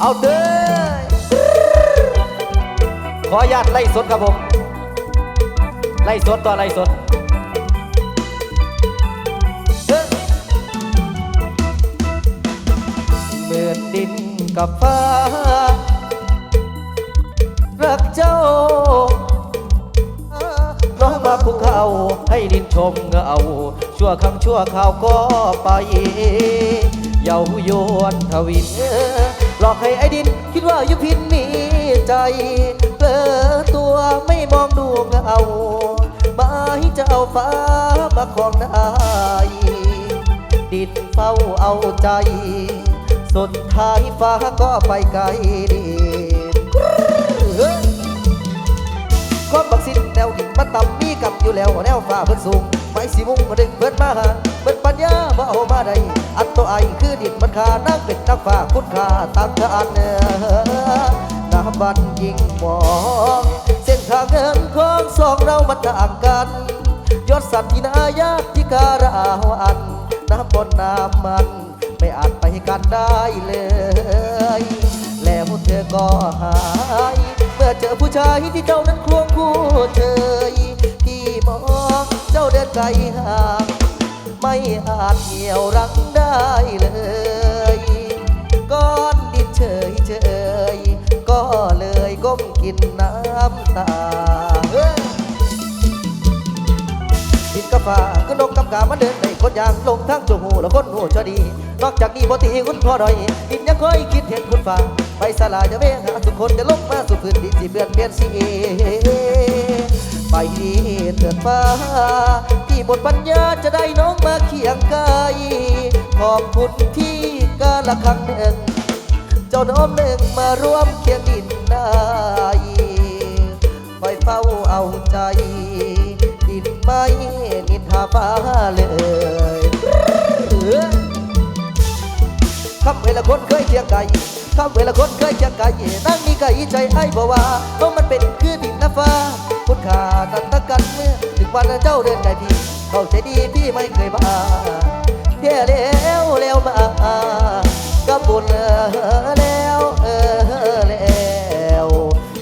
เอาเด้อขออนุญาตไล่สดครับผม ไล่สดต่อไล่สดเหมือนดินกับฟ้า รักเจ้าน้องมาคุกเขาให้ดินชมเงาชั่วคำชั่วข่าวก็ไป เยาวยวนทวินหล อกให้ไอ้ดิน คิดว่ายุพินมีใจเผลอตัวไม่มองดูเงามายจะเอาฟ้ามาของได้ดินเฝ้าเอาใจ สุดท้ายฟ้าก็ไปไกลดินความบักสินแนวดิ่งมันต่ำมีกับอยู่แล้วแนวฟ้าเพิ่นสูง ไฟสีมุงมาดึงเพิ่นมาหาเพิ่นปัญญาบ่เอามาได้อันตัวไอคือดินมันขานักเป็นนักฟ้าคุณค่าตามทานเนื้อนาบันยิงมอง เส้นทางเงินของสองเรามันต่างกันยศสัตว์ที่นายาที่การาวันน้ำบนน้ำมัน ไม่อาจไปกันได้เลย แล้วเธอก็หายเมื่อเจอผู้ชายที่เจ้านั้นควงคู่เชยพี่มอง เจ้าเดินไกลห่างไม่อาจเหี่ยวรังได้เลยก้อนดินเฉยเฉยก็เลยก้มกินน้ำตาดินกับฟ้าก็นกกับกามาเดินในคนยางลงทางจมูกแล้วคนหูชอดี นอกจากนี้บ่ตีคุณพ่อดอยดินยังคอยคิดเห็นคุณฟ้าไปสลายจะเวหาสุขคนจะลงมาสู่พื้นดินที่เปลี่ยนเปลี่ยนสี ไปดีเถิดฟ้า ที่บทปัญญาจะได้น้องมาเคียงกายขอบคุณที่กาละครั้งหนึ่งเจ้าน้อมหนึ่งมาร่วมเคียงดินได้คอยเฝ้าเอาใจ ดินไม่นินทาฟ้าเลยคำเวลาคนเคยเคียงไก่คำเวลาคนเคยเคียงไก่นั่งมีไก่ใจให้บอกว่าเพราะมันเป็นคือดินน้ำฟ้า คุณค่าตันตะกันเมื่อถึงวันเจ้าเดินไก่พี่ เข้าใจดีพี่ไม่เคยบ้าเที่ยแล้วแล้วมาก็บุญแล้วเออแล้ว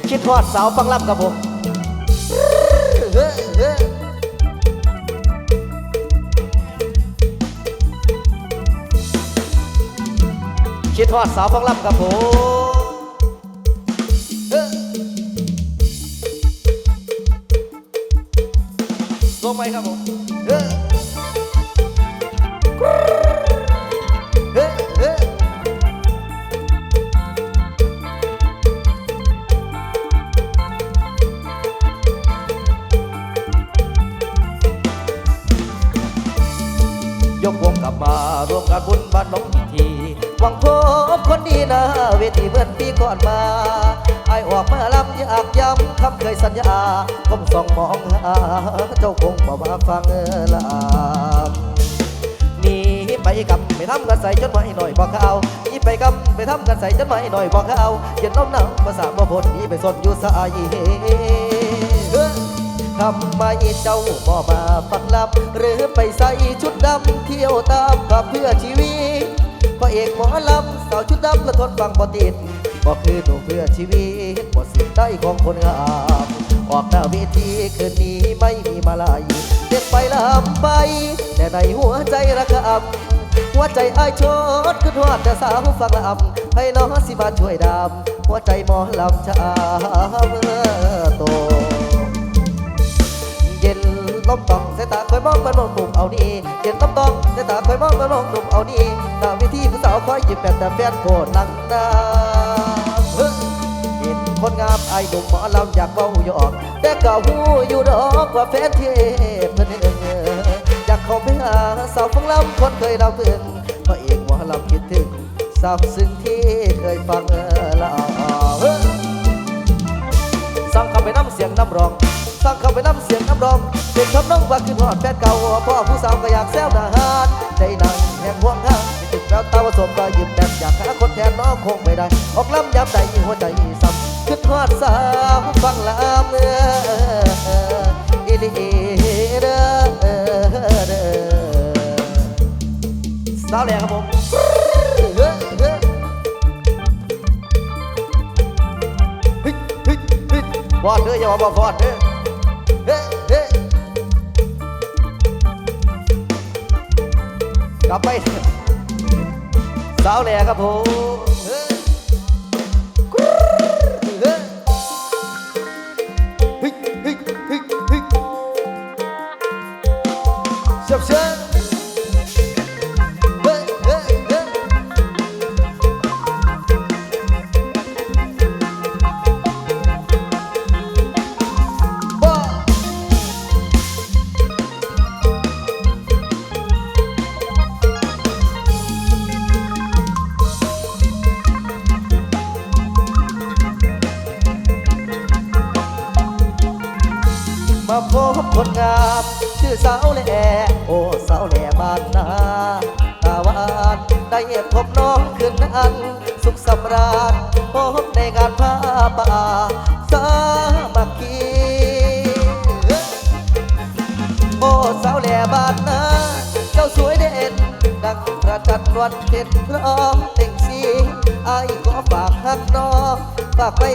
คิดทอดสาวฟังลำกับผมคิดทอดสาวฟังลำกับผม ล ฟังลำนี่ไปกำไปทำกันใส่จนไม่หน่อยบอกเขานี่ไปกำไปทำกันใส่จนไม่หน่อยบอกเขาเย็นน้มหนาวภาษาบ่พ้นนีไปสนอยู่สายเฮทำไมเจ้าบ่มาฟังลำหรือไปใส่ชุดดำเที่ยวตามกับเพื่อชีวิตพระเอกหมอลำสาวชุดดำละทนฟังบ่ติดบ่คือหนูเพื่อชีวิตบ่สิ่งใดของคนงาม ออกหน้าเวทีคืนนี้ไม่มีมาลายเด็กไปลำไป แต่ในหัวใจระกำหัวใจไอ้ชดคือทอดแต่สาวฟังลำให้น้องสิมาช่วยดำหัวใจหมอลำชาเมื่อโต เย็นลมตองสายตาคอยมองมันมองหนุ่มเอานี่เย็นลมตองสายตาคอยมองมันมองหนุ่มเอานี่หน้าเวิธีผู้สาวคอยหยิบแบบแต่แฟนโกรธนังนาเฮ้ยเห็น คนงามไอ้หนุ่มหมอลำอยากเบาหยอก แต่ก็หูอยู่ดอกว่าแฟนเทพเพิ่นเองอยากเข้าไปหาสาวฟังลำคนเคยเราเพิ่งพระเอกหมอลำคิดถึงสาวซึ้งที่เคยฟังละเฮ้ยสั่งเข้าไปน้ำเสียงน้ำร้องสั่งเข้าไปน้ำเสียงน้ำร้องเป็นทำน้องว่าคือหอดแฟนเก่าพ่อผู้สาวก็อยากแซวนาหารใจหนังแห่งห่วงห้างติดแวตาว่าสมก็ยืมแดนอยากหาคนแทนน้องคงไม่ได้ ออกลำยับใจหัวใจ คือทอดสาวฟังลาเมื่ออิลีเดสาวแหลครับผมฟอดเด้ออย่ามาบอกฟอดเด้อเฮ้เฮ้กลับไปสาวแหลครับผม เ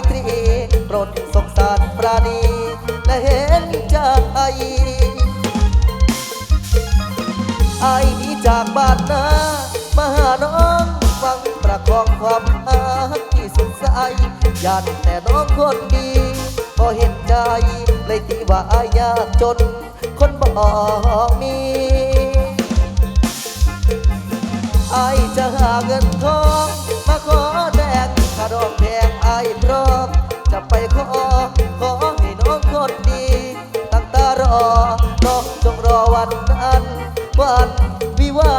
ตรีโปรดสงสารปราณีและเห็นใจไอ้นี้จากบ้านนามาหาน้องหวังประคองความรักที่สุดใสยันแต่น้องคนดีพอเห็นใจเลยตีว่าอายากจน คนบอกมีไอจะหาเงินทองมาขอแดงค่ องแพงไอายพร้อมจะไปขอ ขอให้น้องคนดี ตั้งตารอน้องจงรอวันนั้น วันวิวา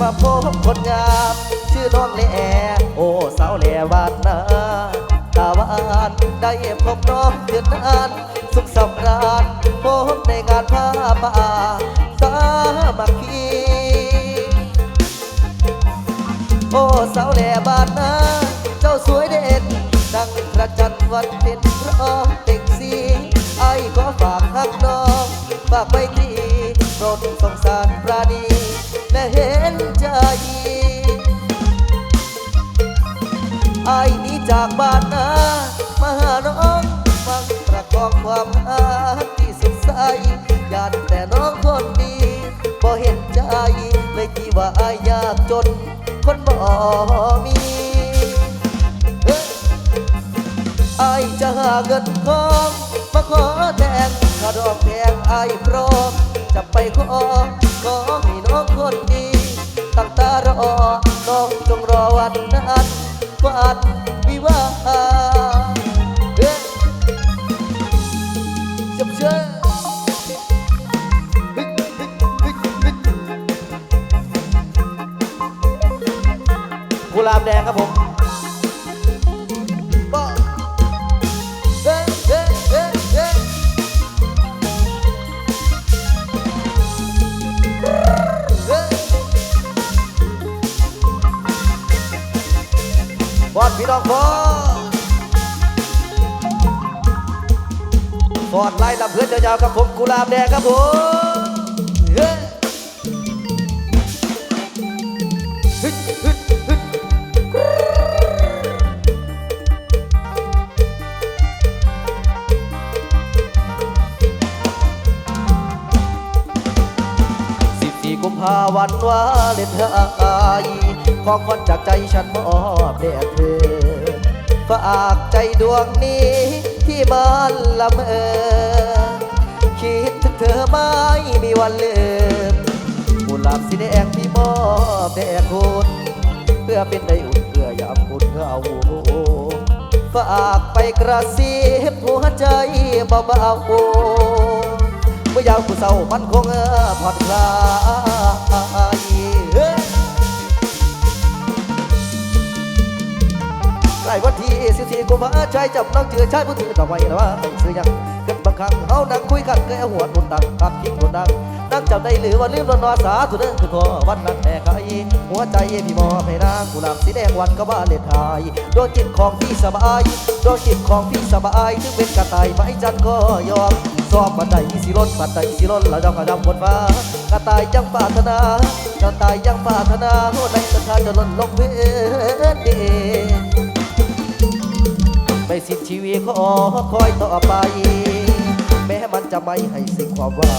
มาพบคนงาม ชื่อน้องแหล่โอ้สาวแหล่บ้านนาตาวานได้พบน้องเดือนนั้นสุขสำราญพบในงานผ้าป่าสามัคคีโอ้สาวแหล่บานนาเจ้าสวยเด่นดังพระจันทร์วันเป็นร้องเต่งสีไอ้ขอฝากหักน้องฝากไปทีรดสงสารปราณี ไอ้หนี้จากบ้านนามาหาน้องฟังประกอบความรักที่สุดใสยันแต่น้องคนดีพอเห็นใจเลยที่ว่าอายยากจน คนบ่มีเอ้ยไอจะหาเงินทองมาขอแทนถ้าดอกแพงไอายพร้อมจะไปขอขอให้น้องคนดี ตั้งตารอน้องจงรอวันนั้น ฝันวิวาเอ้ยจับเชือเฮ้ยเฮ้ยเฮ้ยเฮ้ยกุหลาบแดงครับผม บอดพี่น้องบอดบอดไล่ลำเพื่อนยาวๆครับผมกุหลาบแดงครับผมเฮ้ยเฮ้ยเฮ้ยเฮ้ยสิบสี่กุมภาวันวาเลนไทน์ ของขวัญจากใจฉันมอบแด่เธอ ฝากใจดวงนี้ที่บ้านละเมอคิดถึงเธอไม่มีวันลืมกุหลาบสีแดงที่มอบแด่คุณเพื่อเป็นได้อุ่นเพื่อยามคุณเอาฝากไปกระซิบหัวใจเบาๆเมื่อยามกูเศร้ามันคงเออผ่อนคลาย กล้วันที่สี่กุมาชายจับน้องเจือชายผู้ถือต่อไปนะว่าต้องซื้อยังเกิดบางครั้งเฮานั่งคุยกันเคยเอาหัวหนุนดังขับคิงหนุนดังนั่งจำได้หรือว่าลืมรนอสาธุเด้อคือพอวันนั้นแม่ไขหัวใจพี่มอบให้นางกุหลาบสีแดงวันก็บ้านเลนไทยโดนจิตของพี่สบายโดนจิตของพี่สบายถึงเป็นกระต่ายไม้จันก็ยอมสอบบันไดสิล้นบันไดสิล้นเราดำกระดำบนฟ้ากระต่ายยังปรารถนากระต่ายยังปรารถนาโหในสถานจะล้นลงเวรเด ไม่สิ้นชีวิตขอคอยต่อไป แม้มันจะไม่ให้สิ่งความหว่า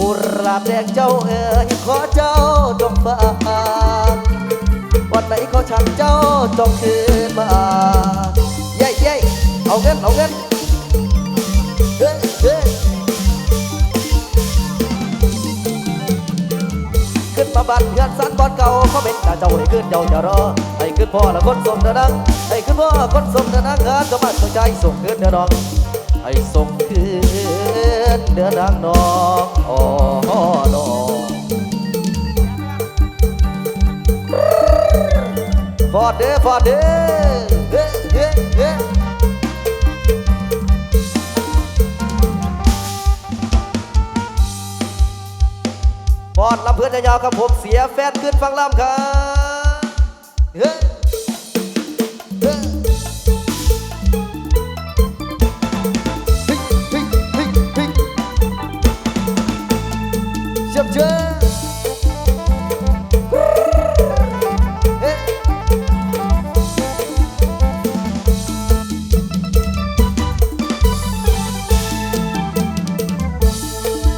อุราบแดงเจ้าเอ๋ยขอเจ้าจงฟังวันไหนขอฉันเจ้าจงคืนมาเย้เย้เอาเงินเอาเงินเฮ้เฮ้ขึ้นมาบ้านเพื่อนสันบอลเก่าเขาเป็นตาเจ้าได้ขึ้นเจ้าจะรอให้ขึ้นพ่อละคนสมเดนังให้ นพ่อคนสมเดนังงานก็มันสนใจส่งขึ้นเดือนองให้ส่งคืนเดือนดังน้องอ๋อน้องฟอดเด้ฟอดเด้เฮ้เฮ้เฮ้ฟอดลำเพื่อนยาวๆครับผมเสียแฟนขึ้นฟังลำครับเฮ้ เจ็บเจ็บเอ๊ะ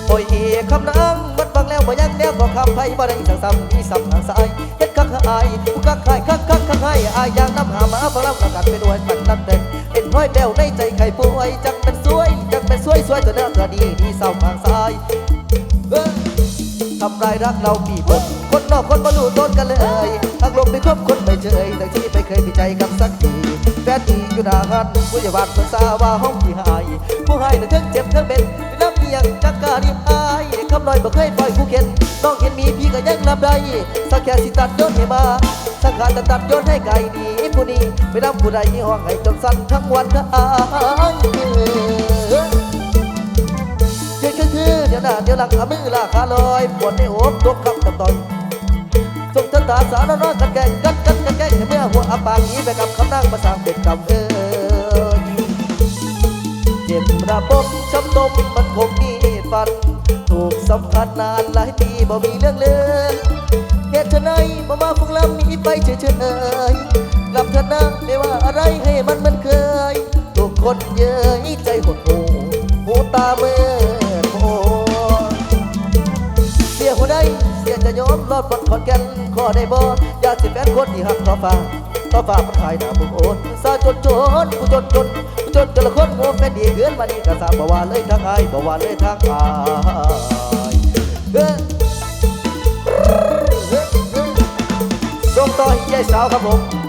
โอ้ยเอคำนังมันฟังแล้วบ่ยังแนวก็คำไทยบ่ได้สั่งซ้ำมีซ้ำทางซ้ายเฮ็ดคักอายผู้คักคายคักคักคักให้อายอย่างน้ำหามาฟังแล้วก็กัดไปด้วยมันนั่นเด็ดเอ็นห้อยแป้วในใจไข่ป่วยจังเป็นสวยจังเป็นสวยสวยตัวเนื้อตัวดีที่เศร้าทางซ้าย ทำลายรักเราปีบนคนนอกคนมาลู่ต้นกันเลยทางลงไปคบคนไม่เจยแต่ที่ไม่เคยมีใจกับสักทีแฟนดีอยู่หน้าหันผู้ใหญ่บานเพิ่นทราว่าห้องที่หาย ผู้ให้น่ะทั้งเจ็บทั้งเป็นน้ำเมียงจักกาดีอายคำลอยบ่เคยปล่อยผู้เข็นต้องเห็นมีพี่ก็ยังรับได้สักแค่สิตัดโยนให้มาสักขาดจะตัดโยนให้ไก่ดีผู้นี้ไปนำผู้ใดห้องให้จนสั่นทั้งวันทั้งอา หน้าเดี๋ยวหลังขามือลากขาลอยปวดในอบตกขับกับต่อยจงทันตาสารน้อยกันแกงกันกันกันแกงเมื่อหัวอับปางนี้ไปกับคำนั่งมาสร้างเป็นกำเอ้ยเจ็บระบบช้ำนมมันคงมีฟัน ถูกสัมผัสนานหลายปีบ่มีเรื่องเลยเหตุไนบ่มาฟังลำนี้ไปเฉยๆกลับเถอะนะไม่ว่าอะไรให้มันเหมันเคย ทุกคนเย้ยใจหดหูหูตาเมื่อ จะยอมรอดบนขอนแก่นขอได้บ่อยากสิแฟนคนที่หักต่อฟ้าต่อฟ้ามันขายหน้าบุญโอนซาจนจนกูจนจนกูจนจนละคนโง่แฟนดีเกินมานี่กระสาบ่ว่าเลยทางอายบ่ว่าเลยทางอายเฮ้อเฮ้อเฮ้อส่งต่อให้ยายสาวครับผม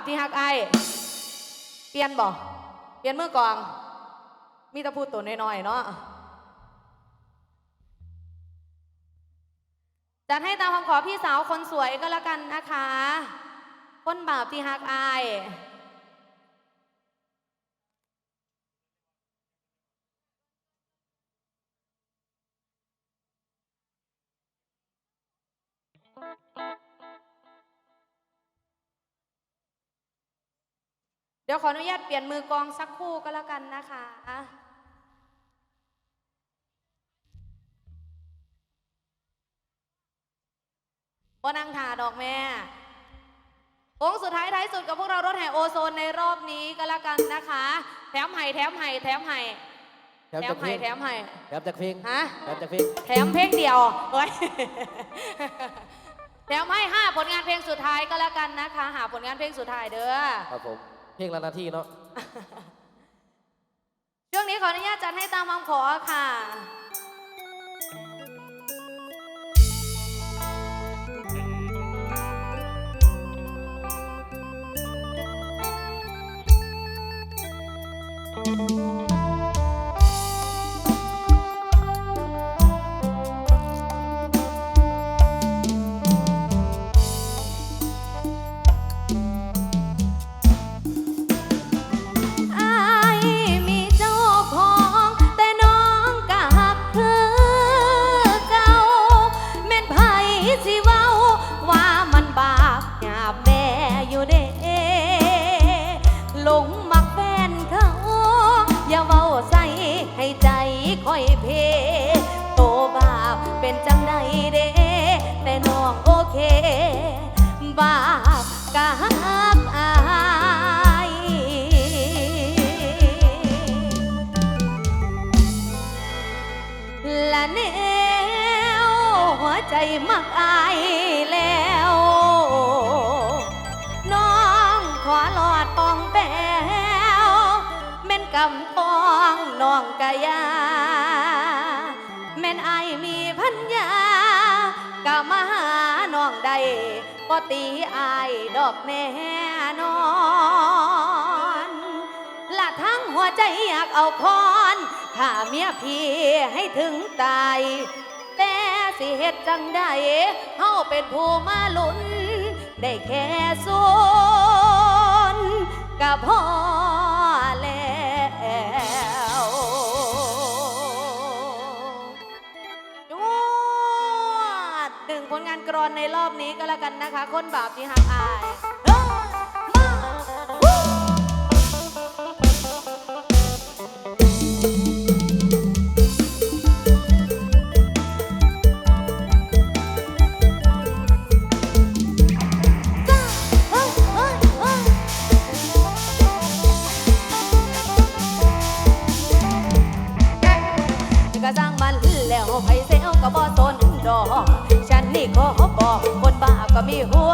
พที่ฮักไอเปลี่ยนบ่เปลี่ยนเมื่อก่อนมีตะพูดตัวน้อยๆเนาะจัดให้ตามคำขอพี่สาวคนสวยก็แล้วกันนะคะ คนบาปที่ฮักไอา เดี๋ยวขออนุญาตเปลี่ยนมือกองสักคู่ก็แล้วกันนะคะบนังถาดอกแม่องสุดท้ายท้ายสุดกับพวกเรารถแห่โอโซนในรอบนี้ก็แล้วกันนะคะ แถมไห่แถมไห่แถมไห่แถมไห่แถมไห่แถมจากเพลงฮะแถมจากเพลงแถมเพลงเดียวเฮ้ยแถมให้ห้าผลงานเพลงสุดท้ายก็แล้วกันนะคะ หาผลงานเพลงสุดท้ายเด้อครับผม เพลงละนาที่เนาะ ช่วงนี้ขออนุญาตจัดให้ตามคำขอค่ะ ไมักอายแล้ว น้องขอหลอดปองแป้วแม่นกำปองน้องกะยา แม่นอายมีพัญญากะมาหาน้องได้ก็ตีอายดอกแน่นอนละทั้งหัวใจอยากเอาพรถ้าเมียพี่ให้ถึงตาย สิเฮ็ดจังได้เฮาเป็นผู้มาลุ้น ได้แค่สูนกับพ่อแล้วยอดหนึ่งผลงานกรอนในรอบนี้ก็แล้วกันนะคะ คนบาปที่หักอาย ขอบอกคนบ้าก็มีหัว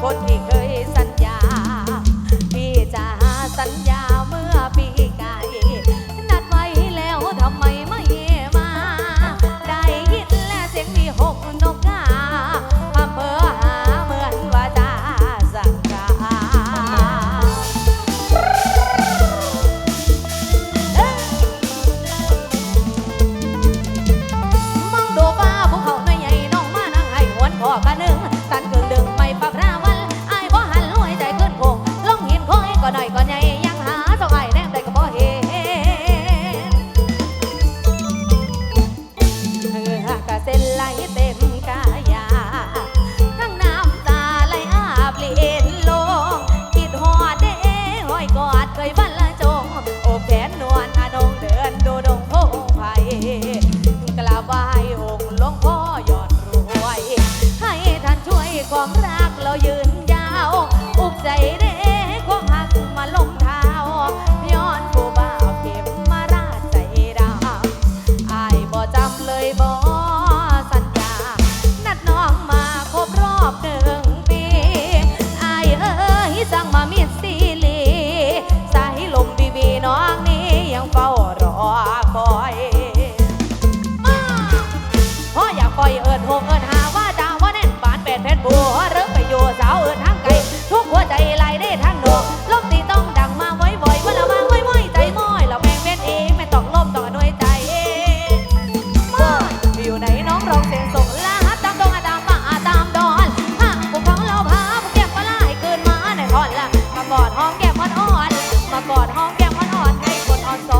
คนที่เคย แก้มอ่อนมากอดหองแก้มอ่อนให้กดอ่อนสอ